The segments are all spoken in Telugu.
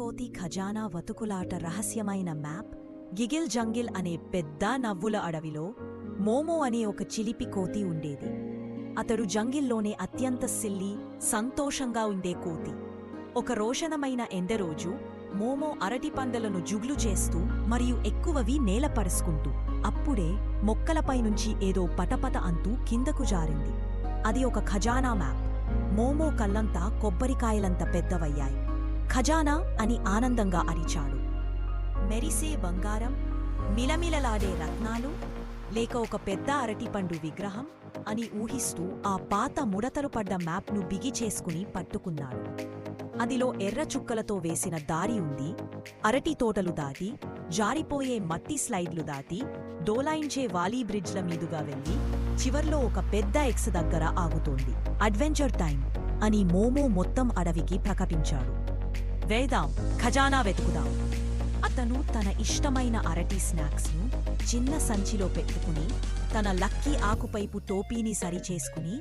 కోతి ఖజానా వతుకులాట రహస్యమైన మ్యాప్ గిగిల్ జంగిల్ అనే పెద్ద నవ్వుల అడవిలో మోమో అనే ఒక చిలిపి కోతి ఉండేది. అతడు జంగిల్లోనే అత్యంత సిల్లి సంతోషంగా ఉండే కోతి. ఒక రోషణమైన ఎండరోజు మోమో అరటిపందలను జుగ్లు చేస్తూ మరియు ఎక్కువవి నేలపరుచుకుంటూ అప్పుడే మొక్కలపై నుంచి ఏదో పటపట అంటూ కిందకు జారింది. అది ఒక ఖజానా మ్యాప్. మోమో కళ్ళంతా కొబ్బరికాయలంత పెద్దవయ్యాయి. ఖజానా అని ఆనందంగా అరిచాడు. మెరిసే బంగారం మిలమిలలాడే రత్నాలు లేక ఒక పెద్ద అరటిపండు విగ్రహం అని ఊహిస్తూ ఆ పాత ముడతలు పడ్డ మ్యాప్ను బిగి చేసుకుని పట్టుకున్నాడు. అదిలో ఎర్ర చుక్కలతో వేసిన దారి ఉంది అరటి తోటలు దాటి జారిపోయే మట్టి స్లైడ్లు దాటి డోలాయించే వాలీ బ్రిడ్జ్ల మీదుగా వెళ్ళి చివర్లో ఒక పెద్ద ఎక్స్ దగ్గర ఆగుతోంది. అడ్వెంచర్ టైం అని మోమో మొత్తం అడవికి ప్రకటించాడు. వేదాం ఖజానా వెతుకుదాం. అతను తన ఇష్టమైన అరటి స్నాక్స్ను చిన్న సంచిలో పెట్టుకుని తన లక్కీ ఆకుపైపు టోపీని సరిచేసుకుని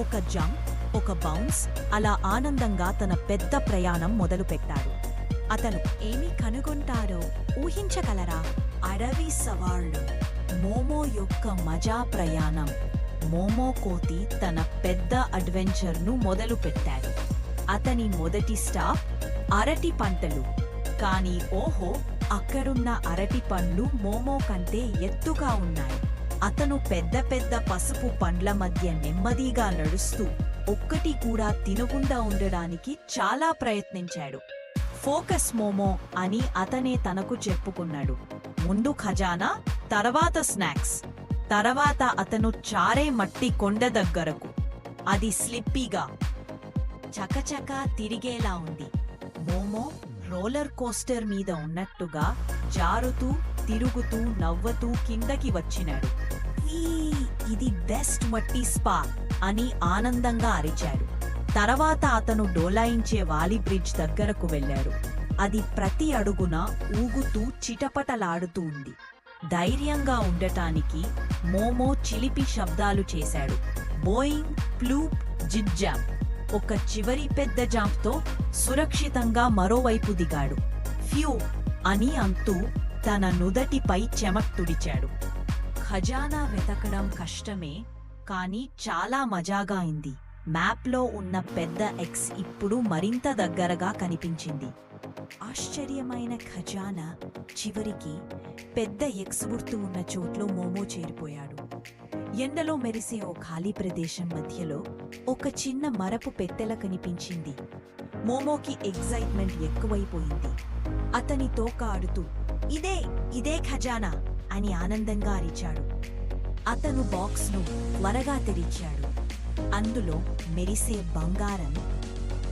ఒక జంప్ ఒక బౌన్స్ అలా ఆనందంగా తన పెద్ద ప్రయాణం మొదలుపెట్టాడు. అతను ఏమి కనుగొంటాడో ఊహించగలరా? అడవి సవాళ్ళు మోమో యొక్క మజా ప్రయాణం. మోమో కోతి తన పెద్ద అడ్వెంచర్ను మొదలుపెట్టాడు. అతని మొదటి స్టాప్ అరటి పంటలు. కానీ ఓహో అక్కడున్న అరటి పండ్లు మోమో కంటే ఎత్తుగా ఉన్నాయి. అతను పెద్ద పెద్ద పసుపు పండ్ల మధ్య నెమ్మదిగా నడుస్తూ ఒక్కటి కూడా తినకుండా ఉండడానికి చాలా ప్రయత్నించాడు. ఫోకస్ మోమో అని అతనే తనకు చెప్పుకున్నాడు. ముందు ఖజానా తర్వాత స్నాక్స్. తర్వాత అతను చారే మట్టి కొండ దగ్గరకు. అది స్లిప్పీగా చకచకా తిరిగేలా ఉంది. మోమో రోలర్ కోస్టర్ మీద ఉన్నట్టుగా జారుతూ తిరుగుతూ నవ్వుతూ కిందకి వచ్చినాడు. ఇది బెస్ట్ మట్టి స్పా అని ఆనందంగా అరిచాడు. తర్వాత అతను డోలాయించే వాలి బ్రిడ్జ్ దగ్గరకు వెళ్ళాడు. అది ప్రతి అడుగున ఊగుతూ చిటపటలాడుతూ ఉంది. ధైర్యంగా ఉండటానికి మోమో చిలిపి శబ్దాలు చేశాడు. బోయింగ్ ప్లూప్ జిడ్జాం ఒక చివరి పెద్ద జాంప్తో సురక్షితంగా మరోవైపు దిగాడు. ఫ్యూ! అని అంటూ తన నుదటిపై చెమక్ తుడిచాడు. ఖజానా వెతకడం కష్టమే కానీ చాలా మజాగా అయింది. మ్యాప్లో ఉన్న పెద్ద ఎక్స్ ఇప్పుడు మరింత దగ్గరగా కనిపించింది. ఆశ్చర్యమైన ఖజానా చివరికి పెద్ద ఎక్స్ గుర్తు ఉన్న చోట్లో మోమో చేరిపోయాడు. ఎండలో మెరిసే ఓ ఖాళీ ప్రదేశం మధ్యలో ఒక చిన్న మరపు పెట్టెల కనిపించింది. మోమోకి ఎగ్జైట్మెంట్ ఎక్కువైపోయింది. అతని తోక ఆడుతూ ఇదే ఇదే ఖజానా అని ఆనందంగా అరిచాడు. అతను బాక్స్ను త్వరగా తెరిచాడు. అందులో మెరిసే బంగారం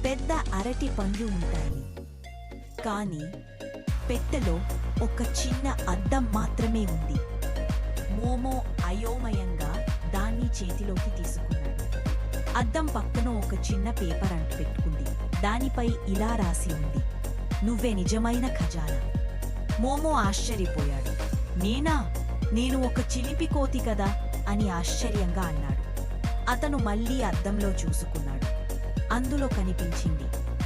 పెద్ద అరటి పండ్లు ఉంటాయి. కానీ పెట్టెలో ఒక చిన్న అద్దం మాత్రమే ఉంది. మోమో అయోమయంగా దాన్ని చేతిలోకి తీసుకున్నాడు. అద్దం పక్కన ఒక చిన్న పేపర్ అంటు పెట్టుకుంది. దానిపై ఇలా రాసి ఉంది. నువ్వే నిజమైన ఖజానా. మోమో ఆశ్చర్యపోయాడు. నేనా? నేను ఒక చిలిపి కోతి కదా? అని ఆశ్చర్యంగా అన్నాడు. అతను మళ్ళీ అద్దంలో చూసుకున్నాడు. అందులో కనిపించింది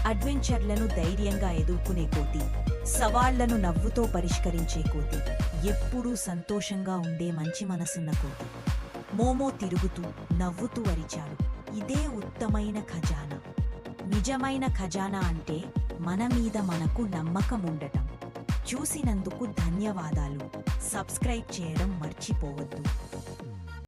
అడ్వెంచర్లను ధైర్యంగా ఎదుర్కొనే కోతి సవాళ్ళను నవ్వుతో పరిష్కరించే కోతి ఎప్పుడూ సంతోషంగా ఉండే మంచి మనసున్న కోతి. మోమో తిరుగుతూ నవ్వుతూ అరిచాడు. ఇదే ఉత్తమైన ఖజానా. నిజమైన ఖజానా అంటే మన మీద మనకు నమ్మకం ఉండటం. చూసినందుకు ధన్యవాదాలు. సబ్స్క్రైబ్ చేయడం మర్చిపోవద్దు.